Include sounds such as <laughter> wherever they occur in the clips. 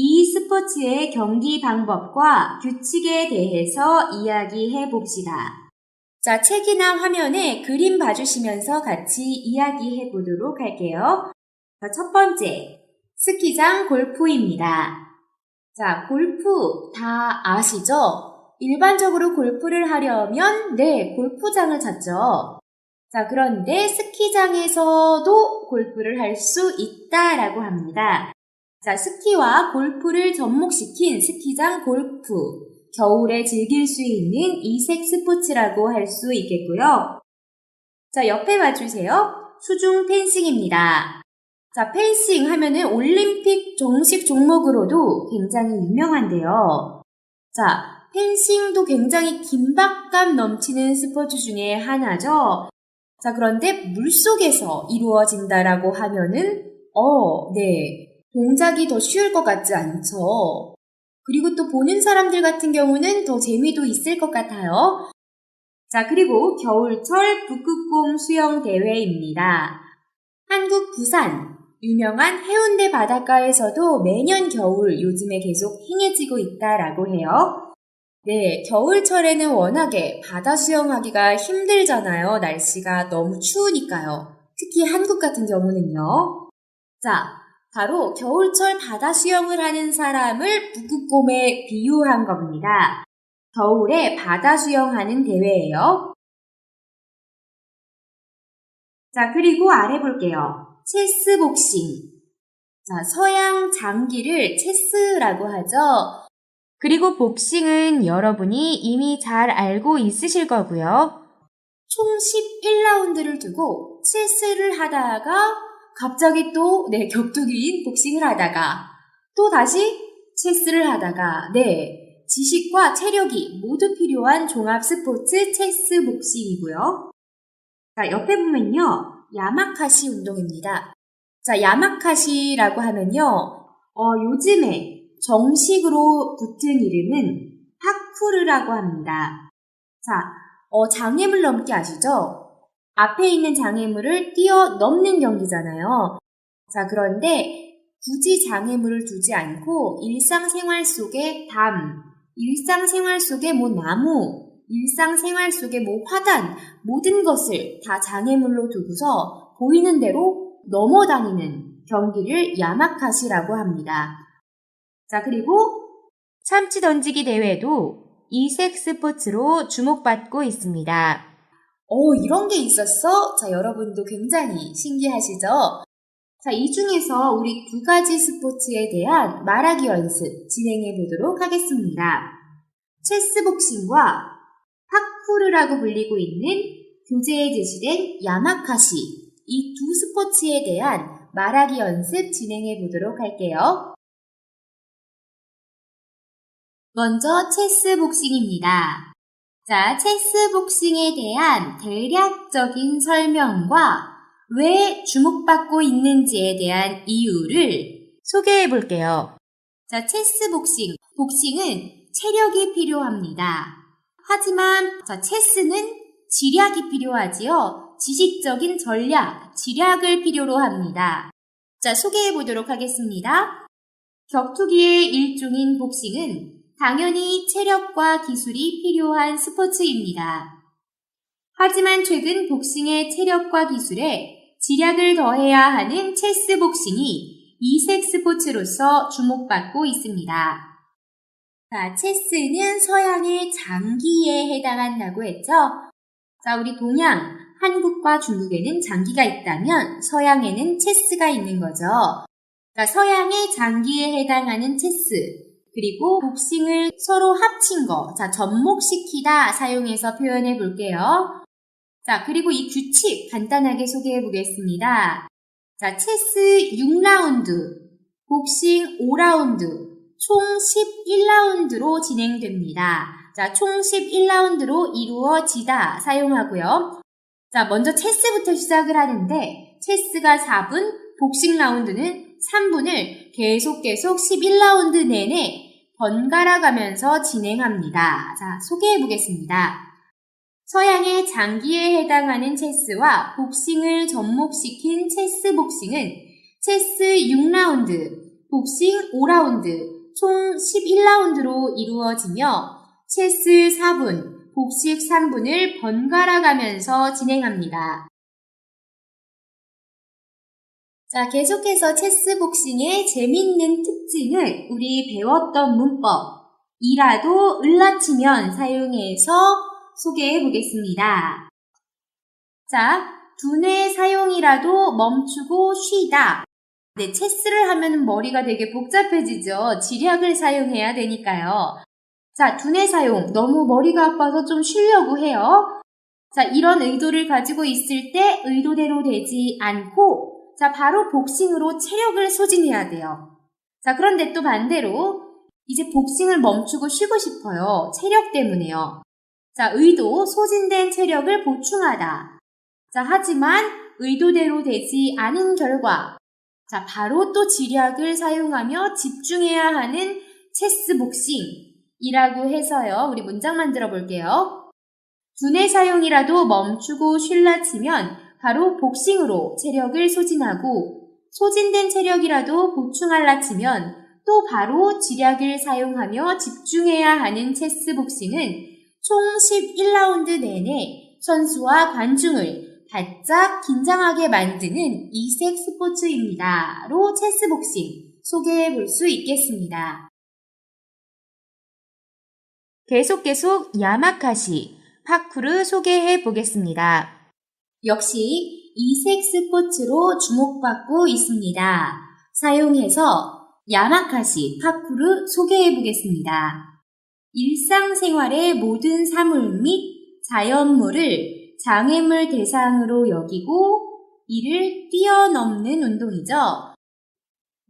이 스포츠의 경기 방법과 규칙에 대해서 이야기해 봅시다. 자, 책이나 화면에 그림 봐주시면서 같이 이야기해 보도록 할게요. 자, 첫 번째, 스키장 골프입니다. 자, 골프 다 아시죠? 일반적으로 골프를 하려면, 네, 골프장을 찾죠. 자, 그런데 스키장에서도 골프를 할 수 있다라고 합니다. 자, 스키와 골프를 접목시킨 스키장 골프. 겨울에 즐길 수 있는 이색 스포츠라고 할 수 있겠고요. 자, 옆에 봐주세요. 수중 펜싱입니다. 자, 펜싱 하면은 올림픽 정식 종목으로도 굉장히 유명한데요. 자, 펜싱도 굉장히 긴박감 넘치는 스포츠 중에 하나죠. 자, 그런데 물속에서 이루어진다라고 하면은, 어, 네. 동작이 더 쉬울 것 같지 않죠? 그리고 또 보는 사람들 같은 경우는 더 재미도 있을 것 같아요. 자, 그리고 겨울철 북극곰 수영 대회입니다. 한국 부산, 유명한 해운대 바닷가에서도 매년 겨울 요즘에 계속 행해지고 있다라고 해요. 네, 겨울철에는 워낙에 바다 수영하기가 힘들잖아요. 날씨가 너무 추우니까요. 특히 한국 같은 경우는요. 자, 바로 겨울철 바다 수영을 하는 사람을 북극곰에 비유한 겁니다. 겨울에 바다 수영하는 대회예요. 자, 그리고 아래 볼게요. 체스 복싱. 자, 서양 장기를 체스라고 하죠. 그리고 복싱은 여러분이 이미 잘 알고 있으실 거고요. 총 11라운드를 두고 체스를 하다가 갑자기 또, 네, 격투기인 복싱을 하다가, 또 다시 체스를 하다가, 네, 지식과 체력이 모두 필요한 종합 스포츠 체스 복싱이고요. 자, 옆에 보면요, 야마카시 운동입니다. 자, 야마카시라고 하면요, 어, 요즘에 정식으로 붙은 이름은 파쿠르라고 합니다. 자, 어, 장애물 넘기 아시죠? 앞에 있는 장애물을 뛰어넘는 경기잖아요. 자, 그런데 굳이 장애물을 두지 않고 일상생활 속에 담, 일상생활 속에 뭐 나무, 일상생활 속에 뭐 화단, 모든 것을 다 장애물로 두고서 보이는 대로 넘어다니는 경기를 야마카시라고 합니다. 자, 그리고 참치 던지기 대회도 이색 스포츠로 주목받고 있습니다. 어, 이런 게 있었어? 자, 여러분도 굉장히 신기하시죠? 자, 이 중에서 우리 두 가지 스포츠에 대한 말하기 연습 진행해 보도록 하겠습니다. 체스 복싱과 파쿠르라고 불리고 있는 교재에 제시된 야마카시 이 두 스포츠에 대한 말하기 연습 진행해 보도록 할게요. 먼저 체스 복싱입니다. 자, 체스 복싱에 대한 대략적인 설명과 왜 주목받고 있는지에 대한 이유를 소개해 볼게요. 자, 체스 복싱. 복싱은 체력이 필요합니다. 하지만 자, 체스는 지략이 필요하지요. 지식적인 전략, 지략을 필요로 합니다. 자, 소개해 보도록 하겠습니다. 격투기의 일종인 복싱은 당연히 체력과 기술이 필요한 스포츠입니다. 하지만 최근 복싱의 체력과 기술에 지략을 더해야 하는 체스 복싱이 이색 스포츠로서 주목받고 있습니다. 자, 체스는 서양의 장기에 해당한다고 했죠? 자, 우리 동양, 한국과 중국에는 장기가 있다면 서양에는 체스가 있는 거죠. 자, 서양의 장기에 해당하는 체스, 그리고 복싱을 서로 합친 거, 자, 접목시키다 사용해서 표현해 볼게요. 자, 그리고 이 규칙 간단하게 소개해 보겠습니다. 자, 체스 6라운드. 복싱 5라운드, 총 11라운드로 진행됩니다. 자, 총 11라운드로 이루어지다 사용하고요. 자, 먼저 체스부터 시작을 하는데, 체스가 4분, 복싱 라운드는 3분을 계속 계속 11라운드 내내 번갈아 가면서 진행합니다. 자, 소개해 보겠습니다. 서양의 장기에 해당하는 체스와 복싱을 접목시킨 체스 복싱은 체스 6라운드, 복싱 5라운드, 총 11라운드로 이루어지며 체스 4분, 복식 3분을 번갈아 가면서 진행합니다. 자, 계속해서 체스 복싱의 재밌는 특징을 우리 배웠던 문법, 이라도 을라치면 사용해서 소개해 보겠습니다. 자, 두뇌 사용이라도 멈추고 쉬다. 네, 체스를 하면 머리가 되게 복잡해지죠. 지략을 사용해야 되니까요. 자, 두뇌 사용. 너무 머리가 아파서 좀 쉬려고 해요. 자, 이런 의도를 가지고 있을 때 의도대로 되지 않고 자, 바로 복싱으로 체력을 소진해야 돼요. 자, 그런데 또 반대로 이제 복싱을 멈추고 쉬고 싶어요. 체력 때문에요. 자, 의도, 소진된 체력을 보충하다. 자, 하지만 의도대로 되지 않은 결과. 자, 바로 또 지략을 사용하며 집중해야 하는 체스 복싱이라고 해서요. 우리 문장 만들어 볼게요. 두뇌 사용이라도 멈추고 쉴라 치면 바로 복싱으로 체력을 소진하고 소진된 체력이라도 보충할라 치면 또 바로 지략을 사용하며 집중해야 하는 체스 복싱은 총 11라운드 내내 선수와 관중을 바짝 긴장하게 만드는 이색 스포츠입니다. 로 체스 복싱 소개해 볼 수 있겠습니다. 계속 계속 야마카시, 파쿠르 소개해 보겠습니다. 역시 이색 스포츠로 주목받고 있습니다. 사용해서 야마카시, 파쿠르 소개해 보겠습니다. 일상생활의 모든 사물 및 자연물을 장애물 대상으로 여기고 이를 뛰어넘는 운동이죠.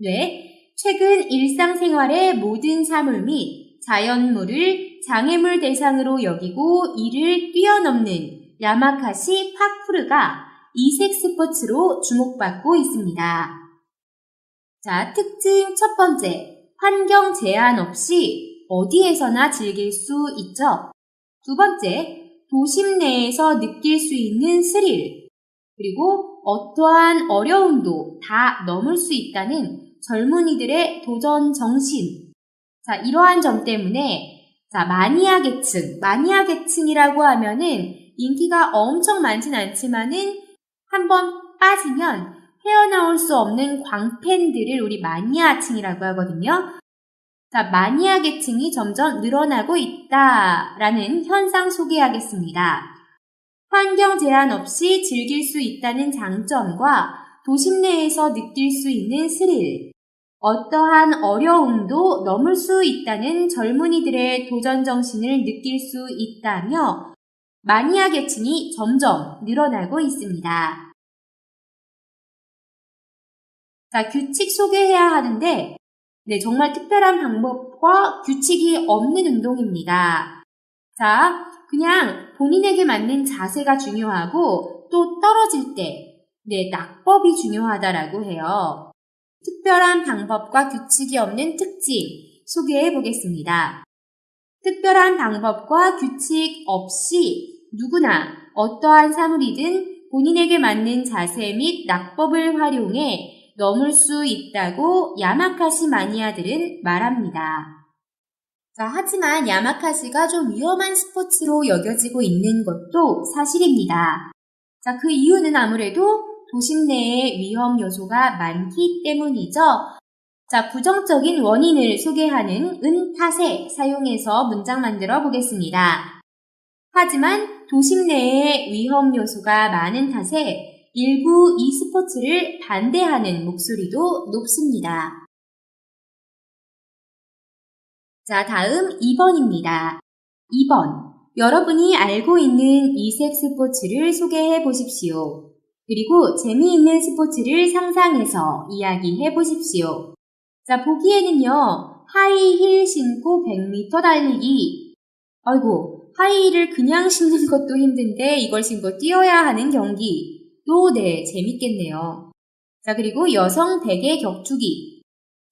네, 최근 일상생활의 모든 사물 및 자연물을 장애물 대상으로 여기고 이를 뛰어넘는 야마카시 파쿠르가 이색 스포츠로 주목받고 있습니다. 자, 특징 첫 번째, 환경 제한 없이 어디에서나 즐길 수 있죠. 두 번째, 도심 내에서 느낄 수 있는 스릴, 그리고 어떠한 어려움도 다 넘을 수 있다는 젊은이들의 도전 정신. 자, 이러한 점 때문에, 자, 마니아 계층, 마니아 계층이라고 하면은 인기가 엄청 많진 않지만은 한번 빠지면 헤어나올 수 없는 광팬들을 우리 마니아층이라고 하거든요. 자, 마니아 계층이 점점 늘어나고 있다라는 현상 소개하겠습니다. 환경 제한 없이 즐길 수 있다는 장점과 도심 내에서 느낄 수 있는 스릴, 어떠한 어려움도 넘을 수 있다는 젊은이들의 도전 정신을 느낄 수 있다며 마니아 계층이 점점 늘어나고 있습니다. 자, 규칙 소개해야 하는데 네, 정말 특별한 방법과 규칙이 없는 운동입니다. 자, 그냥 본인에게 맞는 자세가 중요하고 또 떨어질 때, 네, 낙법이 중요하다라고 해요. 특별한 방법과 규칙이 없는 특징 소개해 보겠습니다. 특별한 방법과 규칙 없이 누구나 어떠한 사물이든 본인에게 맞는 자세 및 낙법을 활용해 넘을 수 있다고 야마카시 마니아들은 말합니다. 자, 하지만 야마카시가 좀 위험한 스포츠로 여겨지고 있는 것도 사실입니다. 자, 그 이유는 아무래도 도심 내에 위험 요소가 많기 때문이죠. 자, 부정적인 원인을 소개하는 은타세 사용해서 문장 만들어 보겠습니다. 하지만 도심 내에 위험 요소가 많은 탓에 일부 이 스포츠를 반대하는 목소리도 높습니다. 자, 다음 2번입니다. 2번. 여러분이 알고 있는 이색 스포츠를 소개해 보십시오. 그리고 재미있는 스포츠를 상상해서 이야기해 보십시오. 자, 보기에는요, 하이힐 신고 100m 달리기. 아이고, 하이힐을 그냥 신는 <laughs> 것도 힘든데 이걸 신고 뛰어야 하는 경기. 또, 네, 재밌겠네요. 자, 그리고 여성 베개 격투기.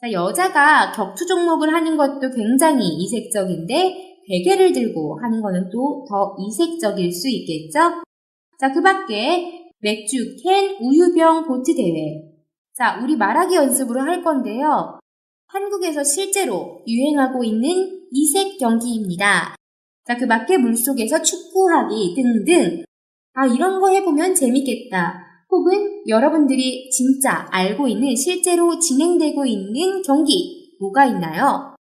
자, 여자가 격투 종목을 하는 것도 굉장히 이색적인데, 베개를 들고 하는 거는 또 더 이색적일 수 있겠죠? 자, 그 밖에 맥주, 캔, 우유병, 보트 대회. 자, 우리 말하기 연습으로 할 건데요. 한국에서 실제로 유행하고 있는 이색 경기입니다. 자, 그 밖에 물속에서 축구하기 등등. 아, 이런 거 해보면 재밌겠다. 혹은 여러분들이 진짜 알고 있는 실제로 진행되고 있는 경기 뭐가 있나요?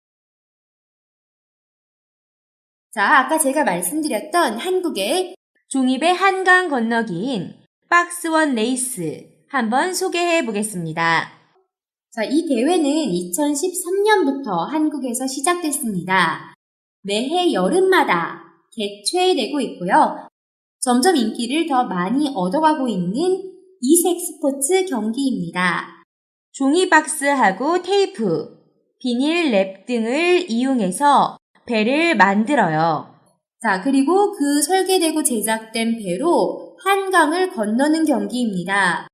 자, 아까 제가 말씀드렸던 한국의 종입의 한강 건너기인 박스원 레이스 한번 소개해 보겠습니다. 자, 이 대회는 2013년부터 한국에서 시작됐습니다. 매해 여름마다 개최되고 있고요. 점점 인기를 더 많이 얻어가고 있는 이색 스포츠 경기입니다. 종이박스하고 테이프, 비닐 랩 등을 이용해서 배를 만들어요. 자, 그리고 그 설계되고 제작된 배로 한강을 건너는 경기입니다.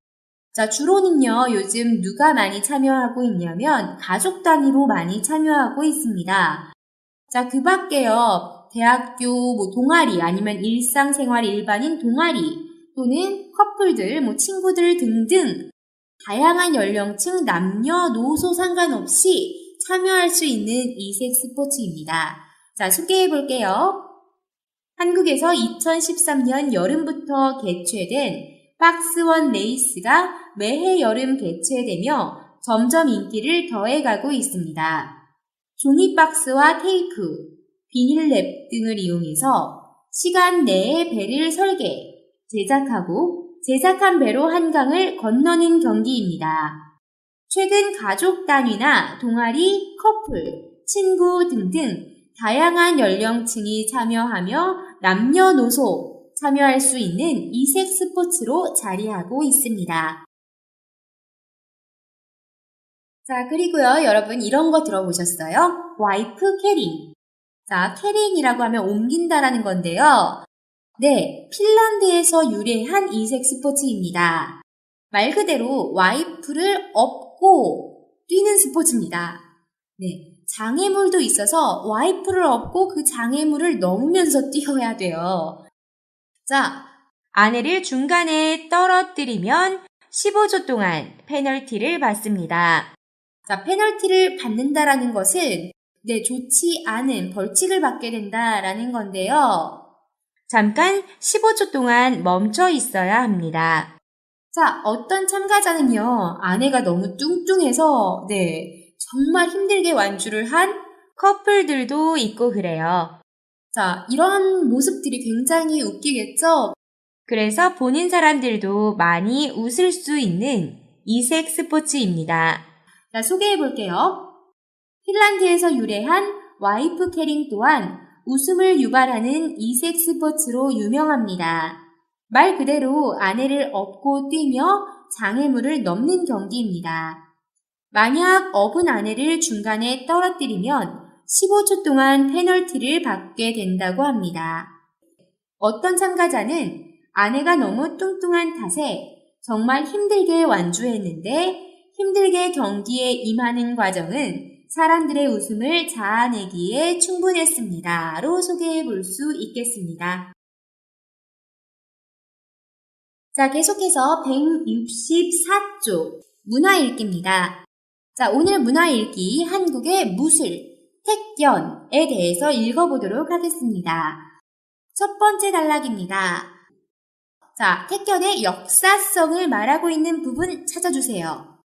자, 주로는요, 요즘 누가 많이 참여하고 있냐면 가족 단위로 많이 참여하고 있습니다. 자, 그 밖에요, 대학교 뭐 동아리 아니면 일상생활 일반인 동아리 또는 커플들, 뭐 친구들 등등 다양한 연령층, 남녀, 노소 상관없이 참여할 수 있는 이색 스포츠입니다. 자, 소개해 볼게요. 한국에서 2013년 여름부터 개최된 박스원 레이스가 매해 여름 개최되며 점점 인기를 더해가고 있습니다. 종이박스와 테이프, 비닐랩 등을 이용해서 시간 내에 배를 설계, 제작하고 제작한 배로 한강을 건너는 경기입니다. 최근 가족 단위나 동아리, 커플, 친구 등등 다양한 연령층이 참여하며 남녀노소 참여할 수 있는 이색 스포츠로 자리하고 있습니다. 자, 그리고요, 여러분 이런 거 들어보셨어요? 와이프 캐링. 자, 캐링이라고 하면 옮긴다라는 건데요. 네, 핀란드에서 유래한 이색 스포츠입니다. 말 그대로 와이프를 업고 뛰는 스포츠입니다. 네, 장애물도 있어서 와이프를 업고 그 장애물을 넘으면서 <laughs> 뛰어야 돼요. 자, 아내를 중간에 떨어뜨리면 15초 동안 페널티를 받습니다. 자, 페널티를 받는다라는 것은 네, 좋지 않은 벌칙을 받게 된다라는 건데요. 잠깐 15초 동안 멈춰 있어야 합니다. 자, 어떤 참가자는요, 아내가 너무 뚱뚱해서, 네, 정말 힘들게 완주를 한 커플들도 있고 그래요. 자, 이런 모습들이 굉장히 웃기겠죠? 그래서 보는 사람들도 많이 웃을 수 있는 이색 스포츠입니다. 자, 소개해 볼게요. 핀란드에서 유래한 와이프 캐링 또한 웃음을 유발하는 이색 스포츠로 유명합니다. 말 그대로 아내를 업고 뛰며 장애물을 넘는 경기입니다. 만약 업은 아내를 중간에 떨어뜨리면 15초 동안 페널티를 받게 된다고 합니다. 어떤 참가자는 아내가 너무 뚱뚱한 탓에 정말 힘들게 완주했는데 힘들게 경기에 임하는 과정은 사람들의 웃음을 자아내기에 충분했습니다. 로 소개해 볼 수 있겠습니다. 자, 계속해서 164쪽 문화 읽기입니다. 자, 오늘 문화 읽기 한국의 무술, 택견에 대해서 읽어보도록 하겠습니다. 첫 번째 단락입니다. 자, 택견의 역사성을 말하고 있는 부분 찾아주세요.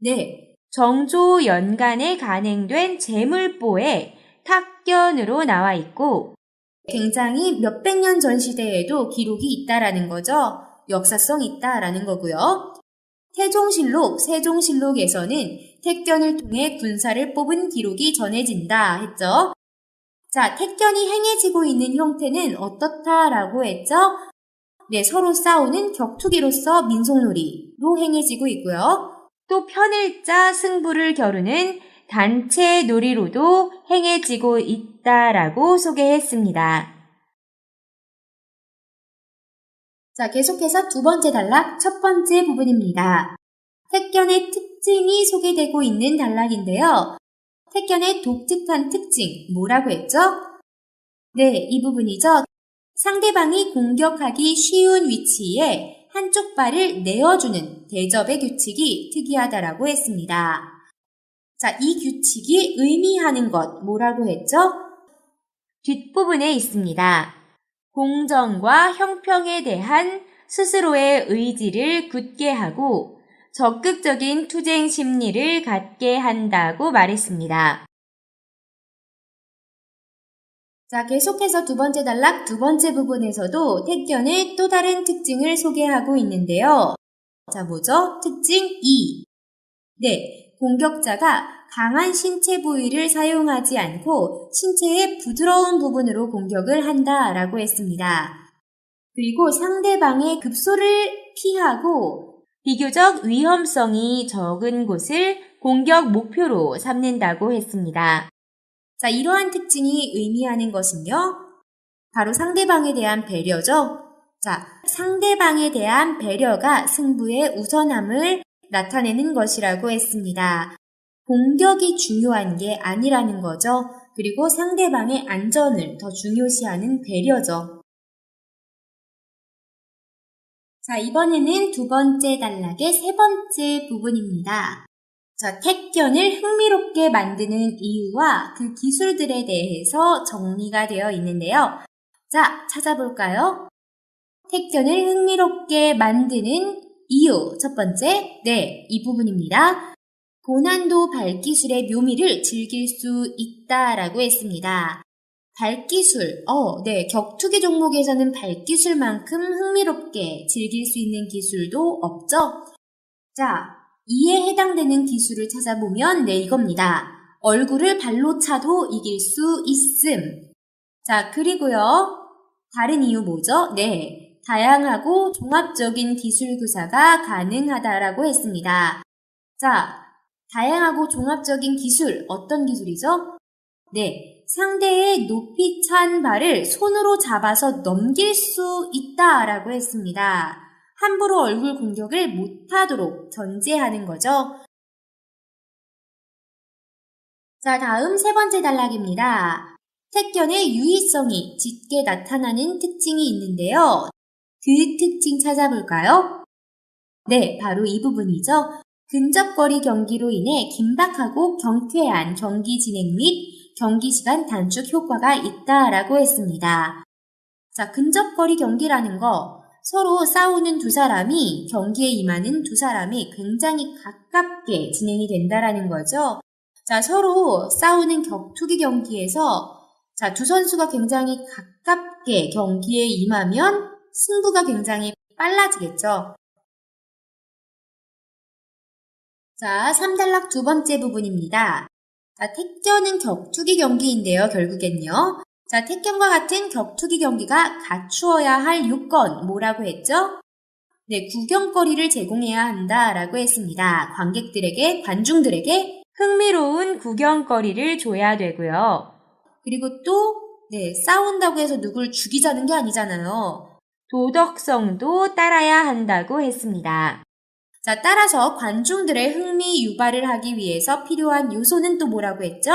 네, 정조 연간에 간행된 제물보에 탁견으로 나와 있고 굉장히 몇백 년 전 시대에도 기록이 있다라는 거죠. 역사성 있다라는 거고요. 태종실록, 세종실록에서는 택견을 통해 군사를 뽑은 기록이 전해진다 했죠. 자, 택견이 행해지고 있는 형태는 어떻다라고 했죠? 네, 서로 싸우는 격투기로서 민속놀이로 행해지고 있고요. 또짜 승부를 겨루는 단체 놀이로도 행해지고 있다라고 소개했습니다. 자, 계속해서 두 번째 단락 첫 번째 부분입니다. 택견의 특징이 소개되고 있는 단락인데요. 택견의 독특한 특징, 뭐라고 했죠? 네, 이 부분이죠. 상대방이 공격하기 쉬운 위치에 한쪽 발을 내어주는 대접의 규칙이 특이하다라고 했습니다. 자, 이 규칙이 의미하는 것, 뭐라고 했죠? 뒷부분에 있습니다. 공정과 형평에 대한 스스로의 의지를 굳게 하고 적극적인 투쟁 심리를 갖게 한다고 말했습니다. 자, 계속해서 두 번째 단락 두 번째 부분에서도 택견의 또 다른 특징을 소개하고 있는데요. 자, 뭐죠? 특징 2. 네, 공격자가 강한 신체 부위를 사용하지 않고 신체의 부드러운 부분으로 공격을 한다 라고 했습니다. 그리고 상대방의 급소를 피하고 비교적 위험성이 적은 곳을 공격 목표로 삼는다고 했습니다. 자, 이러한 특징이 의미하는 것은요. 바로 상대방에 대한 배려죠. 자, 상대방에 대한 배려가 승부의 우선함을 나타내는 것이라고 했습니다. 공격이 중요한 게 아니라는 거죠. 그리고 상대방의 안전을 더 중요시하는 배려죠. 자, 이번에는 두 번째 단락의 세 번째 부분입니다. 자, 택견을 흥미롭게 만드는 이유와 그 기술들에 대해서 정리가 되어 있는데요. 자, 찾아볼까요? 택견을 흥미롭게 만드는 이유. 첫 번째, 네, 이 부분입니다. 고난도 발기술의 묘미를 즐길 수 있다라고 했습니다. 발기술, 어, 네, 격투기 종목에서는 발기술만큼 흥미롭게 즐길 수 있는 기술도 없죠? 자, 이에 해당되는 기술을 찾아보면 네, 이겁니다. 얼굴을 발로 차도 이길 수 있음. 자, 그리고요. 다른 이유 뭐죠? 네. 다양하고 종합적인 기술 구사가 가능하다라고 했습니다. 자, 다양하고 종합적인 기술, 어떤 기술이죠? 네. 상대의 높이 찬 발을 손으로 잡아서 넘길 수 있다 라고 했습니다. 함부로 얼굴 공격을 못하도록 전제하는 거죠. 자, 다음 세 번째 단락입니다. 택견의 유의성이 짙게 나타나는 특징이 있는데요. 그 특징 찾아볼까요? 네, 바로 이 부분이죠. 근접거리 경기로 인해 긴박하고 경쾌한 경기 진행 및 경기 시간 단축 효과가 있다라고 했습니다. 자, 근접거리 경기라는 거 서로 싸우는 두 사람이 경기에 임하는 두 사람이 굉장히 가깝게 진행이 된다라는 거죠. 자, 서로 싸우는 격투기 경기에서 자, 두 선수가 굉장히 가깝게 경기에 임하면 승부가 굉장히 빨라지겠죠. 자, 3단락 두 번째 부분입니다. 자, 택견은 격투기 경기인데요, 결국엔요. 자, 택견과 같은 격투기 경기가 갖추어야 할 요건, 뭐라고 했죠? 네, 구경거리를 제공해야 한다라고 했습니다. 관객들에게, 관중들에게, 흥미로운 구경거리를 줘야 되고요. 그리고 또, 네, 싸운다고 해서 누굴 죽이자는 게 아니잖아요. 도덕성도 따라야 한다고 했습니다. 자, 따라서 관중들의 흥미 유발을 하기 위해서 필요한 요소는 또 뭐라고 했죠?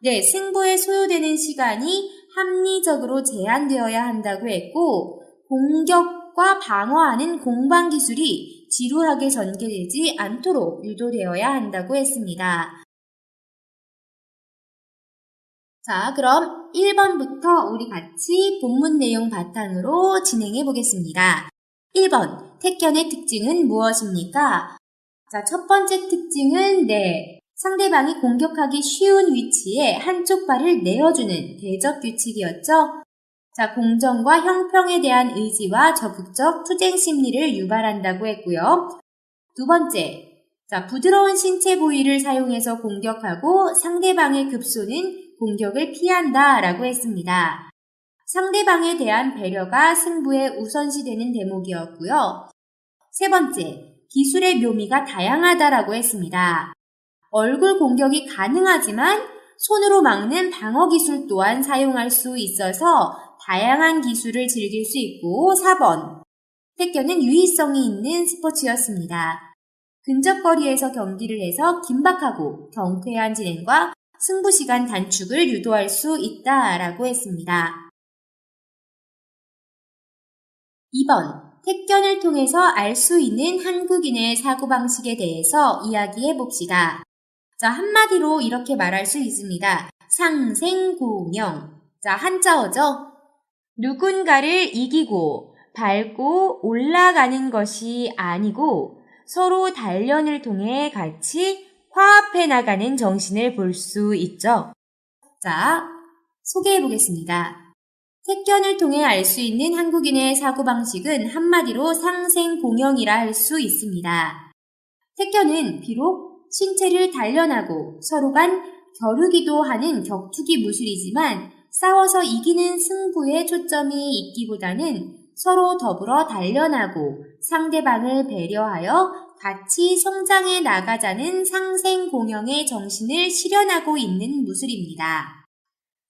네, 승부에 소요되는 시간이 합리적으로 제한되어야 한다고 했고, 공격과 방어하는 공방 기술이 지루하게 전개되지 않도록 유도되어야 한다고 했습니다. 자, 그럼 1번부터 우리 같이 본문 내용 바탕으로 진행해 보겠습니다. 1번, 택견의 특징은 무엇입니까? 자, 첫 번째 특징은 네, 상대방이 공격하기 쉬운 위치에 한쪽 발을 내어주는 대적 규칙이었죠. 자, 공정과 형평에 대한 의지와 적극적 투쟁 심리를 유발한다고 했고요. 두 번째, 자, 부드러운 신체 부위를 사용해서 공격하고 상대방의 급소는 공격을 피한다 라고 했습니다. 상대방에 대한 배려가 승부에 우선시되는 대목이었고요. 세 번째, 기술의 묘미가 다양하다라고 했습니다. 얼굴 공격이 가능하지만 손으로 막는 방어 기술 또한 사용할 수 있어서 다양한 기술을 즐길 수 있고 4번. 태견은 유의성이 있는 스포츠였습니다. 근접거리에서 경기를 해서 긴박하고 경쾌한 진행과 승부 시간 단축을 유도할 수 있다라고 했습니다. 2번. 택견을 통해서 알 수 있는 한국인의 사고방식에 대해서 이야기해 봅시다. 자, 한마디로 이렇게 말할 수 있습니다. 상생고명. 자, 한자어죠? 누군가를 이기고 밟고 올라가는 것이 아니고 서로 단련을 통해 같이 화합해 나가는 정신을 볼 수 있죠. 자, 소개해 보겠습니다. 택견을 통해 알 수 있는 한국인의 사고방식은 한마디로 상생공형이라 할 수 있습니다. 택견은 비록 신체를 단련하고 서로 간 겨루기도 하는 격투기 무술이지만 싸워서 이기는 승부에 초점이 있기보다는 서로 더불어 단련하고 상대방을 배려하여 같이 성장해 나가자는 상생공형의 정신을 실현하고 있는 무술입니다.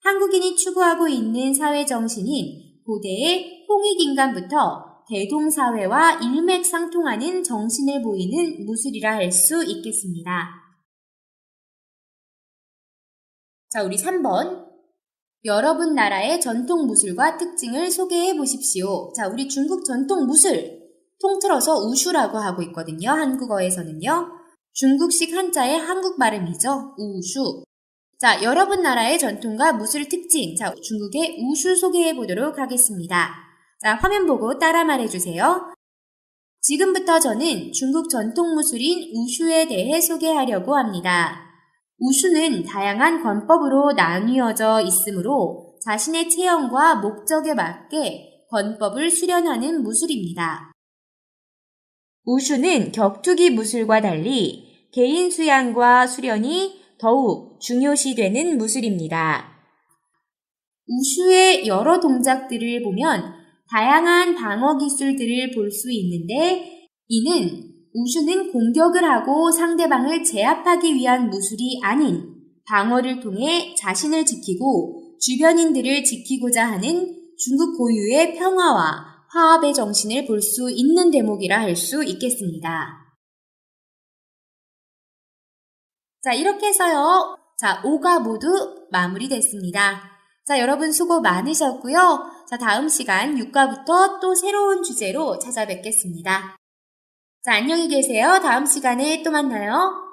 한국인이 추구하고 있는 사회 정신인 고대의 홍익인간부터 대동사회와 일맥상통하는 정신을 보이는 무술이라 할 수 있겠습니다. 자, 우리 3번. 여러분 나라의 전통 무술과 특징을 소개해 보십시오. 자, 우리 중국 전통 무술. 통틀어서 우슈라고 하고 있거든요. 한국어에서는요. 중국식 한자의 한국 발음이죠. 우슈. 자, 여러분 나라의 전통과 무술 특징. 자, 중국의 우슈 소개해 보도록 하겠습니다. 자, 화면 보고 따라 말해 주세요. 지금부터 저는 중국 전통 무술인 우슈에 대해 소개하려고 합니다. 우슈는 다양한 권법으로 나뉘어져 있으므로 자신의 체형과 목적에 맞게 권법을 수련하는 무술입니다. 우슈는 격투기 무술과 달리 개인 수양과 수련이 더욱 중요시되는 무술입니다. 우슈의 여러 동작들을 보면 다양한 방어 기술들을 볼 수 있는데 이는 우슈는 공격을 하고 상대방을 제압하기 위한 무술이 아닌 방어를 통해 자신을 지키고 주변인들을 지키고자 하는 중국 고유의 평화와 화합의 정신을 볼 수 있는 대목이라 할 수 있겠습니다. 자, 이렇게 해서요. 자, 5가 모두 마무리됐습니다. 자, 여러분 수고 많으셨고요. 자, 다음 시간 6과부터 또 새로운 주제로 찾아뵙겠습니다. 자, 안녕히 계세요. 다음 시간에 또 만나요.